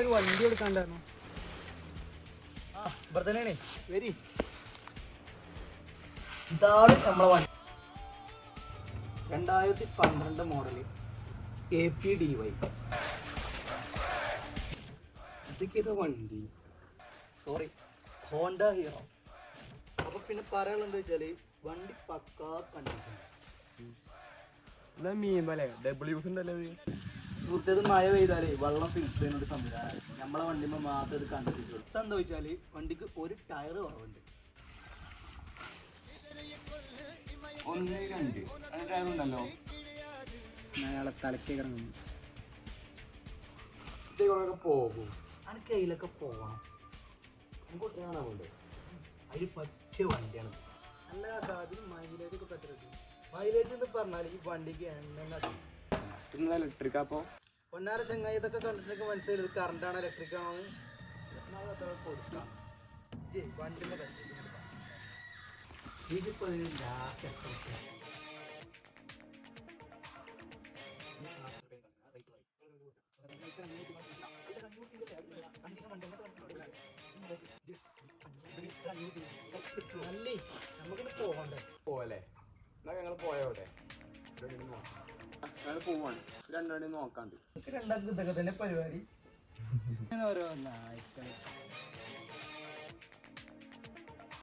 ഒരു വണ്ടി എടുക്കാണ്ടായിരുന്നു. ആ ഇവിടെ തന്നെയാണേ വരി. ഇതാണ് നമ്മളെ വണ്ടി. രണ്ടായിരത്തി പന്ത്രണ്ട് model A P D Y ഇതൊക്കെ വണ്ടി? സോറി ഹോണ്ട ഹീറോ അപ്പൊ പിന്നെ പറയാനുള്ളത് എന്താ വെച്ചാൽ വണ്ടി പക്കാ കണ്ടീഷൻ മീമ്പല്ലേ ഡബിൾ യൂസ് ഉണ്ടല്ലോ ഇത്. സുഹൃത്തേത് മഴ പെയ്താലേ വെള്ളം ഫിൽറ്റർ ചെയ്യുന്ന സംവിധാനം. നമ്മളെ വണ്ടിമ്മ മാത്രം ഇത് കണ്ടിട്ടുള്ളൂ എന്താ വെച്ചാൽ വണ്ടിക്ക് ഒരു ടയർ കുറവുണ്ട്. ഒന്ന് രണ്ട്. ഉണ്ടല്ലോ അയാളെ തലക്ക് ഇറങ്ങുന്നു. ഇതേക്കൊക്കെ പോകും. പോകണം നമുക്ക് കാണാറുണ്ട് അതിന് പറ്റിയ വണ്ടിയാണ്. അല്ല അതിന് മൈലേജ് ഒക്കെ പറ്റരുത് മൈലേജ് എന്ന് പറഞ്ഞാൽ ഈ വണ്ടിക്ക് എണ്ണ ഇന്ന് ഇലക്ട്രിക് അപ്പോ. പൊന്നാര ചങ്ങായി ഇതൊക്കെ കണ്ടിട്ടൊക്കെ മനസ്സിലായി. ഇത് കറണ്ട് ആണോ ഇലക്ട്രിക് ആണ്. കൊടുക്കാം? പോകണ്ടേ പോവല്ലേ? എന്നാ ഞങ്ങൾ പോയവിടെ പോവാണ്. രണ്ടാണ് നോക്കാണ്ട്. രണ്ടാം പരിപാടി. ഓരോ നായ്ക്കൾ